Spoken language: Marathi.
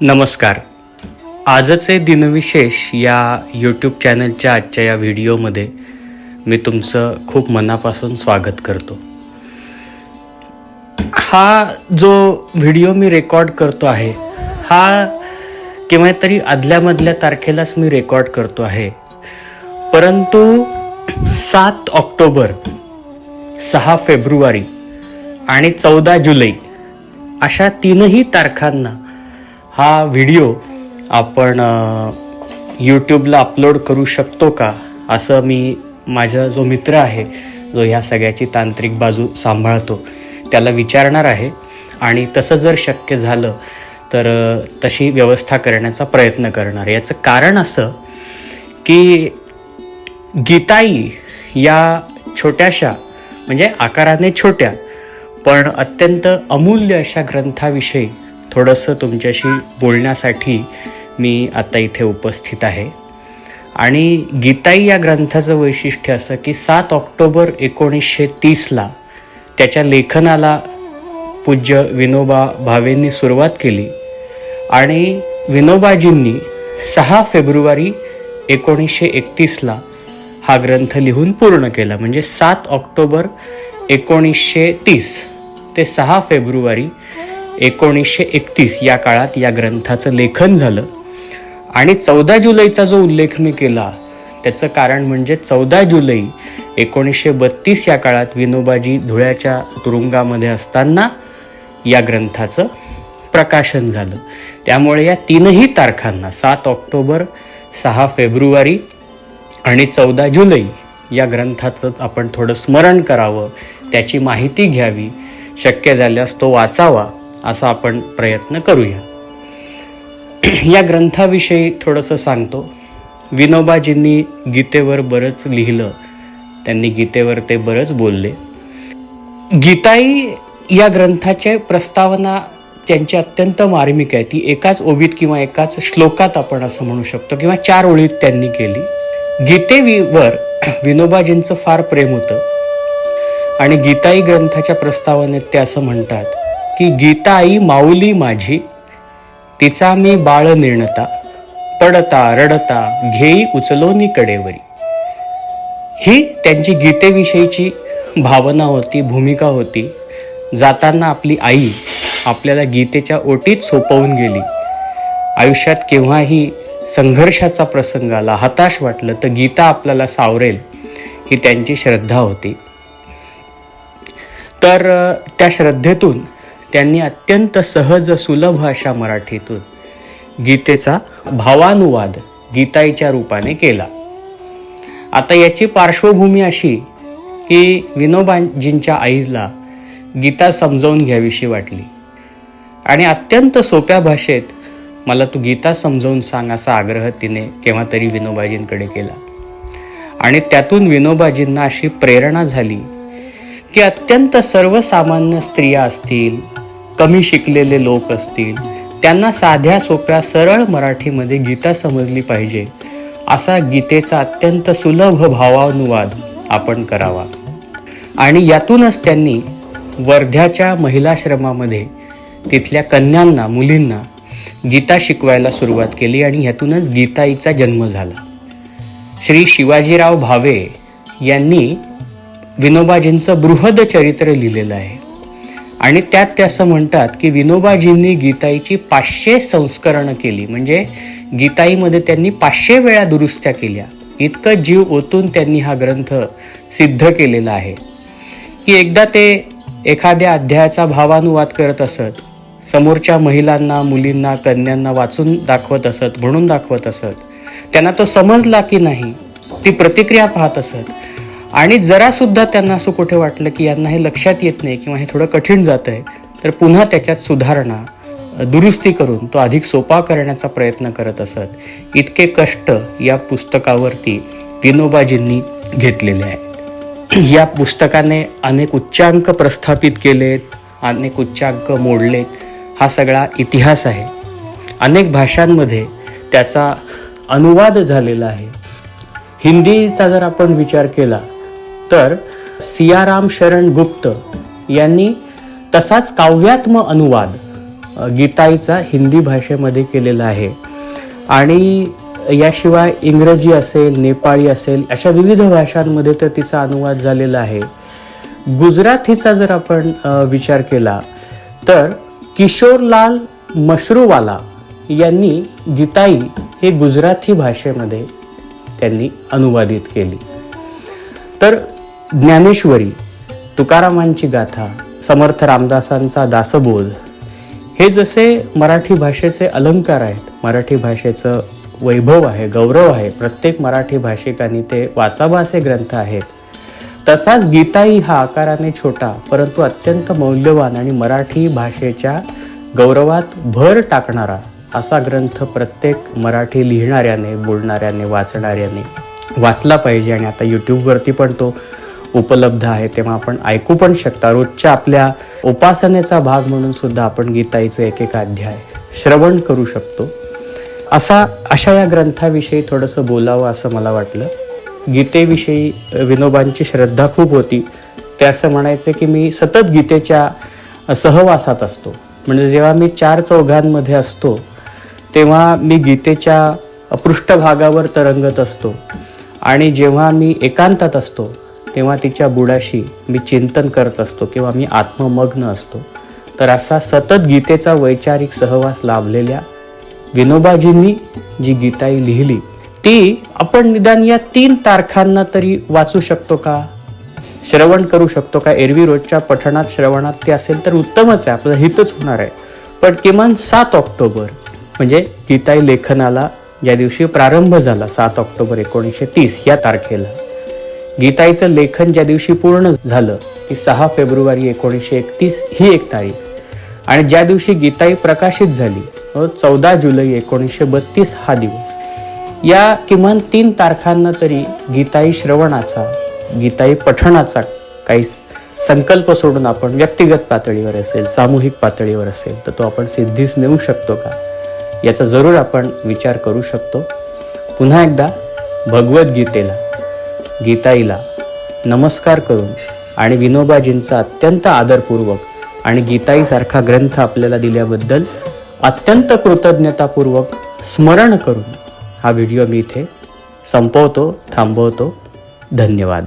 नमस्कार. आजचे दिनविशेष या यूट्यूब चॅनलच्या आजच्या या व्हिडिओमध्ये मी तुमचं खूप मनापासून स्वागत करतो. हा जो व्हिडिओ मी रेकॉर्ड करतो आहे हा किंवा तरी आदल्यामधल्या तारखेलाच मी रेकॉर्ड करतो आहे. परंतु सात ऑक्टोबर सहा फेब्रुवारी आणि चौदा जुलै अशा तीनही तारखांना हा व्हिडिओ आपण यूट्यूबला अपलोड करू शकतो का? असं मी माझा जो मित्र आहे जो ह्या सगळ्याची तांत्रिक बाजू सांभाळतो त्याला विचारणार आहे. आणि तसं जर शक्य झालं तर तशी व्यवस्था करण्याचा प्रयत्न करणार. याचं कारण असं की गीताई या छोट्याशा म्हणजे आकाराने छोट्या पण अत्यंत अमूल्य अशा ग्रंथाविषयी थोडंसं तुमच्याशी बोलण्यासाठी मी आता इथे उपस्थित आहे. आणि गीताई या ग्रंथाचं वैशिष्ट्य असं की सात ऑक्टोबर एकोणीसशे तीसला त्याच्या लेखनाला पूज्य विनोबा भावेंनी सुरुवात केली. आणि विनोबाजींनी सहा फेब्रुवारी एकोणीसशे एकतीसला हा ग्रंथ लिहून पूर्ण केला. म्हणजे सात ऑक्टोबर एकोणीसशे तीस ते सहा फेब्रुवारी एकोणीसशे एकतीस या काळात या ग्रंथाचं लेखन झालं. आणि चौदा जुलैचा जो उल्लेख मी केला त्याचं कारण म्हणजे चौदा जुलै एकोणीसशे बत्तीस या काळात विनोबाजी धुळ्याच्या तुरुंगामध्ये असताना या ग्रंथाचं प्रकाशन झालं. त्यामुळे या तीनही तारखांना सात ऑक्टोबर सहा फेब्रुवारी आणि चौदा जुलै या ग्रंथाचं आपण थोडं स्मरण करावं त्याची माहिती घ्यावी. शक्य झाल्यास तो वाचावा. असा आपण प्रयत्न करूया. या ग्रंथाविषयी थोडंसं सांगतो. विनोबाजींनी गीतेवर बरंच लिहिलं. त्यांनी गीतेवर ते बरंच बोलले. गीताई या ग्रंथाचे प्रस्तावना त्यांची अत्यंत मार्मिक आहे. ती एकाच ओवीत किंवा एकाच श्लोकात आपण असं म्हणू शकतो किंवा चार ओळीत त्यांनी केली. गीतेवर विनोबाजींचं फार प्रेम होतं. आणि गीताई ग्रंथाच्या प्रस्तावनेत ते असं म्हणतात की गीता आई माऊली माझी. तिचा मी बाळ निर्णता पडता रडता घेई उचलोनी कडेवरी. ही त्यांची गीतेविषयीची भावना होती भूमिका होती. जाताना आपली आई आपल्याला गीतेच्या ओटीत सोपवून गेली. आयुष्यात केव्हाही संघर्षाचा प्रसंग आला हताश वाटलं तर गीता आपल्याला सावरेल ही त्यांची श्रद्धा होती. तर त्या श्रद्धेतून त्यांनी अत्यंत सहज सुलभ अशा मराठीतून गीतेचा भावानुवाद गीताईच्या रूपाने केला. आता याची पार्श्वभूमी अशी की विनोबाजींच्या आईला गीता समजावून घ्यावीशी वाटली. आणि अत्यंत सोप्या भाषेत मला तू गीता समजावून सांग असा आग्रह तिने केव्हा तरी विनोबाजींकडे केला. आणि त्यातून विनोबाजींना अशी प्रेरणा झाली की अत्यंत सर्वसामान्य स्त्रिया असतील कमी शिकलेले लोक असतील त्यांना साध्या सोप्या सरळ मराठीमध्ये गीता समजली पाहिजे. असा गीतेचा अत्यंत सुलभ भावानुवाद आपण करावा. आणि यातूनच त्यांनी वर्ध्याच्या महिलाश्रमामध्ये तिथल्या कन्यांना मुलींना गीता शिकवायला सुरुवात केली आणि ह्यातूनच गीताईचा जन्म झाला. श्री शिवाजीराव भावे यांनी विनोबाजींचं बृहद चरित्र लिहिलेलं आहे. आणि त्यात ते असं म्हणतात की विनोबाजींनी गीताईची पाचशे संस्करणं केली. म्हणजे गीताईमध्ये त्यांनी पाचशे वेळा दुरुस्त्या केल्या. इतकं जीव ओतून त्यांनी हा ग्रंथ सिद्ध केलेला आहे. की एकदा ते एखाद्या अध्यायाचा भावानुवाद करत असत समोरच्या महिलांना मुलींना कन्यांना वाचून दाखवत असत म्हणून दाखवत असत त्यांना तो समजला की नाही ती प्रतिक्रिया पाहत असत आणि जरासुद्धा त्यांना असं कुठे वाटलं की यांना हे लक्षात येत नाही किंवा हे थोडं कठीण जात आहे तर पुन्हा त्याच्यात सुधारणा दुरुस्ती करून तो अधिक सोपा करण्याचा प्रयत्न करत असत. इतके कष्ट या पुस्तकावरती विनोबाजींनी घेतलेले आहेत. या पुस्तकाने अनेक उच्चांक प्रस्थापित केलेत अनेक उच्चांक मोडलेत. हा सगळा इतिहास आहे. अनेक भाषांमध्ये त्याचा अनुवाद झालेला आहे. हिंदीचा जर आपण विचार केला तर सियाराम शरण गुप्त यांनी तसाच काव्यात्म अनुवाद गीताईचा हिंदी भाषेमध्ये केलेला आहे. आणि याशिवाय इंग्रजी असेल नेपाळी असेल अशा विविध भाषांमध्ये तर तिचा अनुवाद झालेला आहे. गुजरातीचा जर आपण विचार केला तर किशोरलाल मशरूवाला यांनी गीताई हे गुजराती भाषेमध्ये त्यांनी अनुवादित केली. तर ज्ञानेश्वरी तुकारामांची गाथा समर्थ रामदासांचा दासबोध हे जसे मराठी भाषेचे अलंकार आहेत मराठी भाषेचं वैभव आहे गौरव आहे प्रत्येक मराठी भाषिकांनी ते वाचावा असे ग्रंथ आहेत. तसाच गीताई हा आकाराने छोटा परंतु अत्यंत मौल्यवान आणि मराठी भाषेच्या गौरवात भर टाकणारा असा ग्रंथ प्रत्येक मराठी लिहिणाऱ्याने बोलणाऱ्याने वाचणाऱ्याने वाचला पाहिजे आणि आता यूट्यूबवरती पण तो उपलब्ध आहे तेव्हा आपण ऐकू पण शकता. रोजच्या आपल्या उपासनेचा भाग म्हणून सुद्धा आपण गीताईचं एक एक अध्याय श्रवण करू शकतो. असा अशा या ग्रंथाविषयी थोडंसं बोलावं असं मला वाटलं. गीतेविषयी विनोबांची श्रद्धा खूप होती. ते असं म्हणायचे की मी सतत गीतेच्या सहवासात असतो. म्हणजे जेव्हा मी चार चौघांमध्ये असतो तेव्हा मी गीतेच्या पृष्ठभागावर तरंगत असतो. आणि जेव्हा मी एकांतात असतो तेव्हा तिच्या बुडाशी मी चिंतन करत असतो किंवा मी आत्ममग्न असतो. तर असा सतत गीतेचा वैचारिक सहवास लाभलेल्या विनोबाजींनी जी गीताई लिहिली ती आपण निदान या तीन तारखांना तरी वाचू शकतो का? श्रवण करू शकतो का? एरवी रोजच्या पठणात श्रवणात ते असेल तर उत्तमच आहे आपलं हितच होणार आहे. पण किमान सात ऑक्टोबर म्हणजे गीताई लेखनाला ज्या दिवशी प्रारंभ झाला सात ऑक्टोबर एकोणीसशे तीस या तारखेला गीताईचं लेखन ज्या दिवशी पूर्ण झालं ती सहा फेब्रुवारी एकोणीसशे एकतीस ही एक तारीख. आणि ज्या दिवशी गीताई प्रकाशित झाली चौदा जुलै एकोणीसशे बत्तीस हा दिवस. या किमान तीन तारखांना तरी गीताई श्रवणाचा गीताई पठणाचा काही संकल्प सोडून आपण व्यक्तिगत पातळीवर असेल सामूहिक पातळीवर असेल तर तो आपण सिद्धीस नेऊ शकतो का? याचा जरूर आपण विचार करू शकतो. पुन्हा एकदा भगवद्गीतेला गीताईला नमस्कार करून आणि विनोबाजींचा अत्यंत आदरपूर्वक आणि गीताईसारखा ग्रंथ आपल्याला दिल्याबद्दल अत्यंत कृतज्ञतापूर्वक स्मरण करून हा व्हिडिओ मी इथे संपवतो थांबवतो. धन्यवाद.